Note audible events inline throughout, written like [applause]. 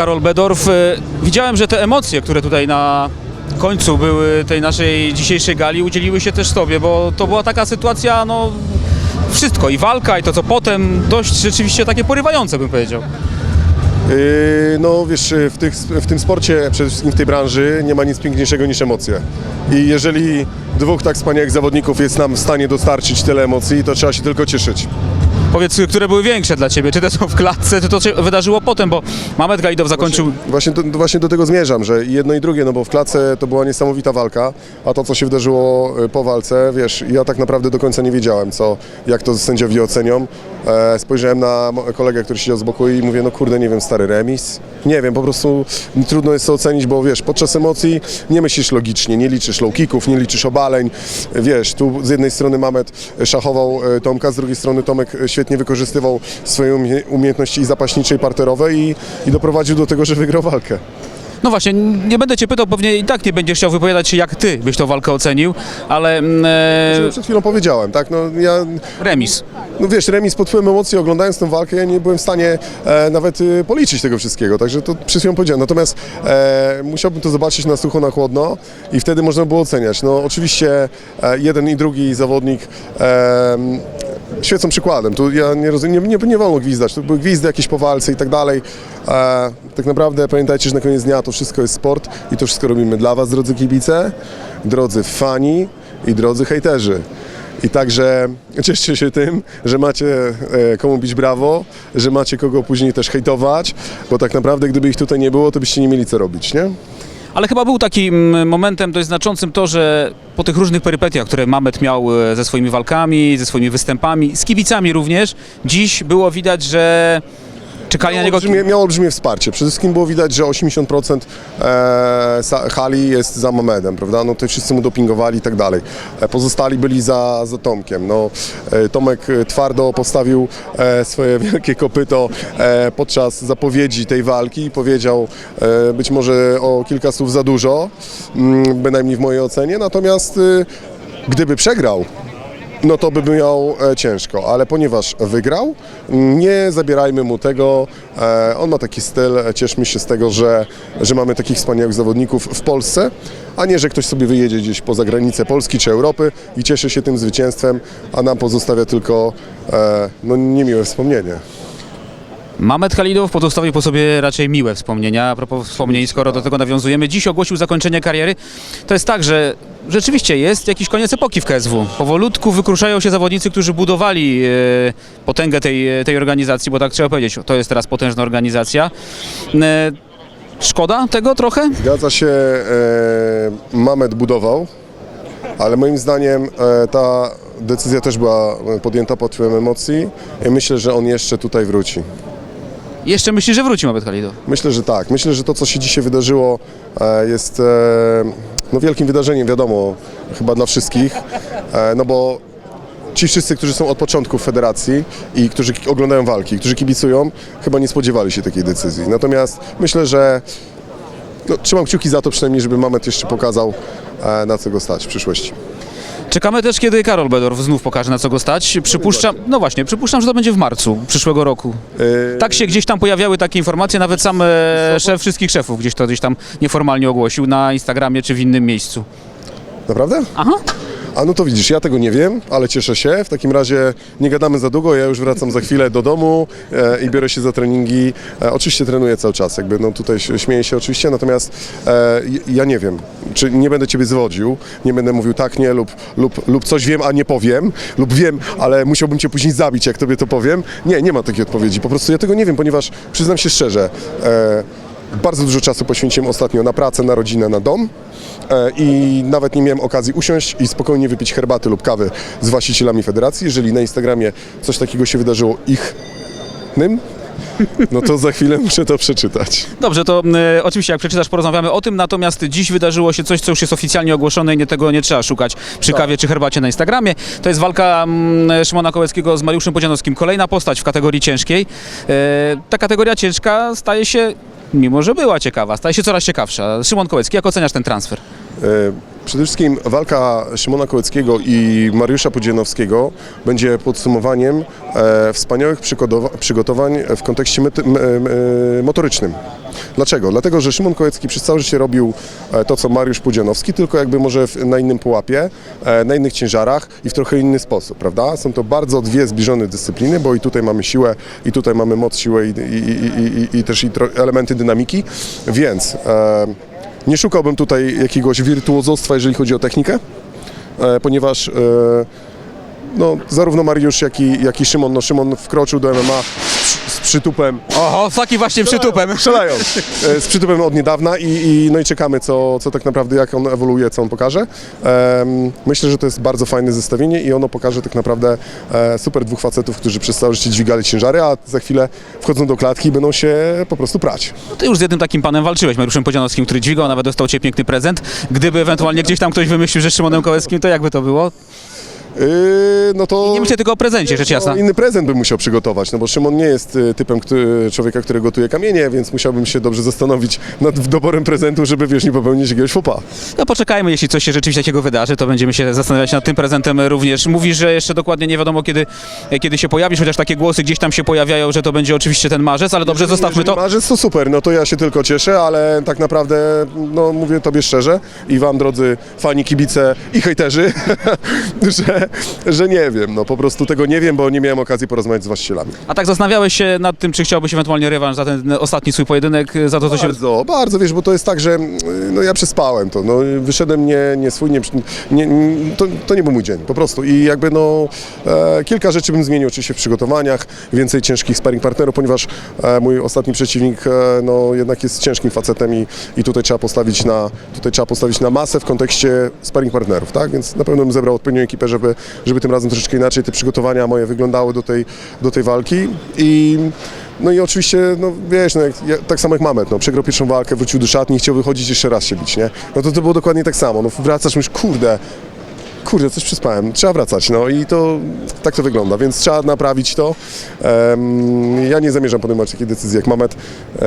Karol Bedorf. E, Widziałem, że te emocje, które tutaj na końcu były tej naszej dzisiejszej gali, udzieliły się też Tobie, bo to była taka sytuacja, no wszystko, i walka, i to co potem, dość rzeczywiście takie porywające bym powiedział. Yy, No wiesz, w, tych, w tym sporcie, przede wszystkim w tej branży, nie ma nic piękniejszego niż emocje. I jeżeli dwóch tak wspaniałych zawodników jest nam w stanie dostarczyć tyle emocji, to trzeba się tylko cieszyć. Powiedz, które były większe dla Ciebie, czy te są w klatce, czy to się wydarzyło potem, bo Mamet Galidow zakończył... Właśnie do, właśnie do tego zmierzam, że jedno i drugie, no bo w klatce to była niesamowita walka, a to, co się wydarzyło y, po walce, wiesz, ja tak naprawdę do końca nie wiedziałem, co, jak to sędziowie ocenią. E, spojrzałem na kolegę, który siedział z boku i mówię, no kurde, nie wiem, stary remis. Nie wiem, po prostu trudno jest to ocenić, bo wiesz, podczas emocji nie myślisz logicznie, nie liczysz low kicków, nie liczysz obaleń. Wiesz, tu z jednej strony Mamet szachował e, Tomka, z drugiej strony Tomek e, świetnie wykorzystywał swoje umie- umiejętności i zapaśnicze i parterowe i, i doprowadził do tego, że wygrał walkę. No właśnie, nie będę Cię pytał, pewnie i tak nie będziesz chciał wypowiadać się, jak Ty byś tą walkę ocenił, ale mm, e, Przed chwilą powiedziałem, tak, no ja, remis. no wiesz, remis pod wpływem emocji, oglądając tę walkę, ja nie byłem w stanie e, nawet e, policzyć tego wszystkiego, także to przed chwilą powiedziałem, natomiast e, musiałbym to zobaczyć na sucho, na chłodno i wtedy można było oceniać. No oczywiście e, jeden i drugi zawodnik e, świecą przykładem, tu ja nie rozumiem, nie, nie, nie wolno gwizdać, tu były gwizdy jakieś po walce i tak dalej, e, tak naprawdę pamiętajcie, że na koniec dnia to wszystko jest sport i to wszystko robimy dla was, drodzy kibice, drodzy fani i drodzy hejterzy. I także [laughs] cieszcie się tym, że macie e, komu bić brawo, że macie kogo później też hejtować, bo tak naprawdę gdyby ich tutaj nie było, to byście nie mieli co robić, nie? Ale chyba był takim momentem dość znaczącym to, że po tych różnych perypetiach, które Mamet miał e, ze swoimi walkami, ze swoimi występami, z kibicami również, dziś było widać, że czekali na Miało niego... olbrzymie, miało olbrzymie wsparcie. Przede wszystkim było widać, że 80% e, hali jest za Mamedem, prawda? No to wszyscy mu dopingowali i tak dalej. E, pozostali byli za, za Tomkiem. No, e, Tomek e, twardo postawił e, swoje [laughs] wielkie kopyto e, podczas zapowiedzi tej walki i powiedział e, być może o kilka słów za dużo, mm, bynajmniej w mojej ocenie. Natomiast e, gdyby przegrał, no to by miał e, ciężko, ale ponieważ wygrał, nie zabierajmy mu tego. E, on ma taki styl, e, cieszmy się z tego, że, że mamy takich wspaniałych zawodników w Polsce, a nie, że ktoś sobie wyjedzie gdzieś poza granicę Polski czy Europy i cieszy się tym zwycięstwem, a nam pozostawia tylko no, niemiłe wspomnienie. Mamet Khalidow pozostawił po sobie raczej miłe wspomnienia. A propos wspomnień, skoro do tego nawiązujemy, dziś ogłosił zakończenie kariery. To jest tak, że rzeczywiście jest jakiś koniec epoki w KSW. Powolutku wykruszają się zawodnicy, którzy budowali e, potęgę tej, tej organizacji, bo tak trzeba powiedzieć, to jest teraz potężna organizacja. E, szkoda tego trochę? Zgadza się, e, Mamet budował, ale moim zdaniem e, ta decyzja też była podjęta pod wpływem emocji i myślę, że on jeszcze tutaj wróci. Jeszcze myśli, że wróci Mamet Khalidow. Myślę, że tak. Myślę, że to, co się dzisiaj wydarzyło, e, jest e, no, wielkim wydarzeniem, wiadomo, chyba dla wszystkich, e, no bo ci wszyscy, którzy są od początku w federacji i którzy oglądają walki, którzy kibicują, chyba nie spodziewali się takiej decyzji. Natomiast myślę, że no, trzymam kciuki za to przynajmniej, żeby Mamet jeszcze pokazał, na co go stać w przyszłości. Czekamy też, kiedy Karol Bedorf znów pokaże, na co go stać. Przypuszczam, no właśnie, przypuszczam, że to będzie w marcu przyszłego roku. E, Tak się gdzieś tam pojawiały takie informacje, nawet sam e, szef wszystkich szefów gdzieś to gdzieś tam nieformalnie ogłosił na Instagramie czy w innym miejscu. Naprawdę? Aha. A no to widzisz, ja tego nie wiem, ale cieszę się. W takim razie nie gadamy za długo, ja już wracam za chwilę do domu e, i biorę się za treningi. E, oczywiście trenuję cały czas, jakby no tutaj śmieję się oczywiście, natomiast e, ja nie wiem, czy nie będę Ciebie zwodził, nie będę mówił tak, nie lub, lub, lub coś wiem, a nie powiem, lub wiem, ale musiałbym Cię później zabić, jak Tobie to powiem. Nie, nie ma takiej odpowiedzi, po prostu ja tego nie wiem, ponieważ przyznam się szczerze, e, bardzo dużo czasu poświęciłem ostatnio na pracę, na rodzinę, na dom e, i nawet nie miałem okazji usiąść i spokojnie wypić herbaty lub kawy z właścicielami federacji. Jeżeli na Instagramie coś takiego się wydarzyło ich nym, no to za chwilę muszę to przeczytać. Dobrze, to e, oczywiście jak przeczytasz, porozmawiamy o tym, natomiast dziś wydarzyło się coś, co już jest oficjalnie ogłoszone i nie, tego nie trzeba szukać przy kawie czy herbacie na Instagramie. To jest walka mm, Szymona Kołeckiego z Mariuszem Podzianowskim. Kolejna postać w kategorii ciężkiej. E, ta kategoria ciężka staje się, mimo że była ciekawa, staje się coraz ciekawsza. Szymon Kołecki, jak oceniasz ten transfer? E, Przede wszystkim walka Szymona Kołeckiego i Mariusza Podzianowskiego będzie podsumowaniem e, wspaniałych przygotowa- przygotowań w kontekście m- motorycznym. Dlaczego? Dlatego, że Szymon Kołecki przez całe życie robił e, to, co Mariusz Pudzianowski, tylko jakby może na innym pułapie, e, na innych ciężarach i w trochę inny sposób, prawda? Są to bardzo dwie zbliżone dyscypliny, bo i tutaj mamy siłę, i tutaj mamy moc, siłę i, i, i, i, też elementy dynamiki, więc e, nie szukałbym tutaj jakiegoś wirtuozostwa, jeżeli chodzi o technikę, e, ponieważ e, no, zarówno Mariusz, jak i, jak i Szymon, no Szymon wkroczył do MMA z, przytupem Oho, taki właśnie przytupem. Strzelają. E, Z przytupem od niedawna i, i, no i czekamy, co, co tak naprawdę, jak on ewoluuje, co on pokaże. Em, myślę, że to jest bardzo fajne zestawienie i ono pokaże tak naprawdę e, super dwóch facetów, którzy przez całe życie dźwigali ciężary, a za chwilę wchodzą do klatki i będą się po prostu prać. No Ty już z jednym takim panem walczyłeś, Mariuszem Podzianowskim, który dźwigał, nawet dostał cię piękny prezent. Gdyby ewentualnie gdzieś tam ktoś wymyślił, że z Szymonem Kołeckim, to jakby to było? Yy, no to... Nie myślę tylko o prezencie, rzecz jasna. No, inny prezent bym musiał przygotować, no bo Szymon nie jest y, typem który, człowieka, który gotuje kamienie, więc musiałbym się dobrze zastanowić nad doborem prezentu, żeby wiesz, nie popełnić jakiegoś fopa. No poczekajmy, jeśli coś się rzeczywiście takiego wydarzy, to będziemy się zastanawiać nad tym prezentem również. Mówisz, że jeszcze dokładnie nie wiadomo kiedy, kiedy się pojawisz, chociaż takie głosy gdzieś tam się pojawiają, że to będzie oczywiście ten marzec, ale dobrze, zostawmy to. Marzec to super, no to ja się tylko cieszę, ale tak naprawdę, no mówię tobie szczerze i wam drodzy fani, kibice i hejterzy, [laughs] że, [laughs] że nie wiem, no po prostu tego nie wiem, bo nie miałem okazji porozmawiać z właścicielami. A tak zastanawiałeś się nad tym, czy chciałbyś ewentualnie rewanż za ten ostatni swój pojedynek, za to, co się... Bardzo, bardzo, wiesz, bo to jest tak, że mm, no ja przespałem to, no wyszedłem nie, nie swój, nie, nie, nie- to, to nie był mój dzień, po prostu i jakby no e, kilka rzeczy bym zmienił oczywiście w przygotowaniach, więcej ciężkich sparring partnerów, ponieważ e, mój ostatni przeciwnik e, no jednak jest ciężkim facetem i, i tutaj trzeba postawić na, tutaj trzeba postawić na masę w kontekście sparring partnerów, tak, więc na pewno bym zebrał odpowiednią ekipę, żeby, żeby tym razem troszeczkę inaczej te przygotowania moje wyglądały do tej, do tej walki i no i oczywiście, no wiesz, no jak, ja, tak samo jak Mamet, no przegrał pierwszą walkę, wrócił do szatni i chciał wychodzić jeszcze raz się bić, nie? No to to było dokładnie tak samo, no wracasz, myślisz, kurde, kurde, coś przespałem, trzeba wracać, no i to tak to wygląda, więc trzeba naprawić to. Em, ja nie zamierzam podejmować takiej decyzji jak Mamet. Em,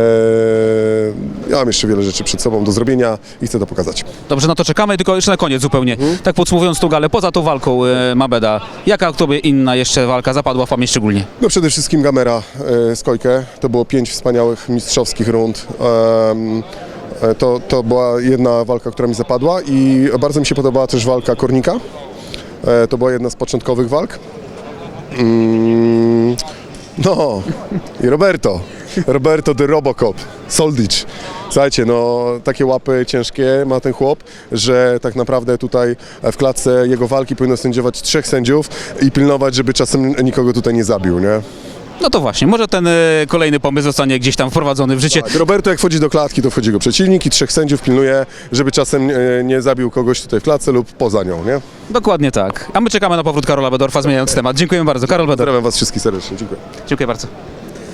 ja mam jeszcze wiele rzeczy przed sobą do zrobienia i chcę to pokazać. Dobrze, na to czekamy, tylko jeszcze na koniec zupełnie. Mhm. Tak podsumowując tą galę, poza tą walką e, Mabeda, jaka tobie inna jeszcze walka zapadła w pamięć szczególnie? No przede wszystkim Gamera e, z Kojkę. To było pięć wspaniałych mistrzowskich rund. E, to, to była jedna walka, która mi zapadła i bardzo mi się podobała też walka Kornika. E, to była jedna z początkowych walk. Mm, no i Roberto. Roberto de Robocop, Soldic. Słuchajcie, no takie łapy ciężkie ma ten chłop, że tak naprawdę tutaj w klatce jego walki powinno sędziować trzech sędziów i pilnować, żeby czasem nikogo tutaj nie zabił, nie? No to właśnie, może ten e, kolejny pomysł zostanie gdzieś tam wprowadzony w życie. Tak, Roberto jak wchodzi do klatki, to wchodzi go przeciwnik i trzech sędziów pilnuje, żeby czasem e, nie zabił kogoś tutaj w klatce lub poza nią, nie? Dokładnie tak. A my czekamy na powrót Karola Bedorfa, zmieniając temat. Dziękuję bardzo. Karol Bedorf. Pozdrawiam was wszystkich serdecznie, dziękuję. Dziękuję bardzo.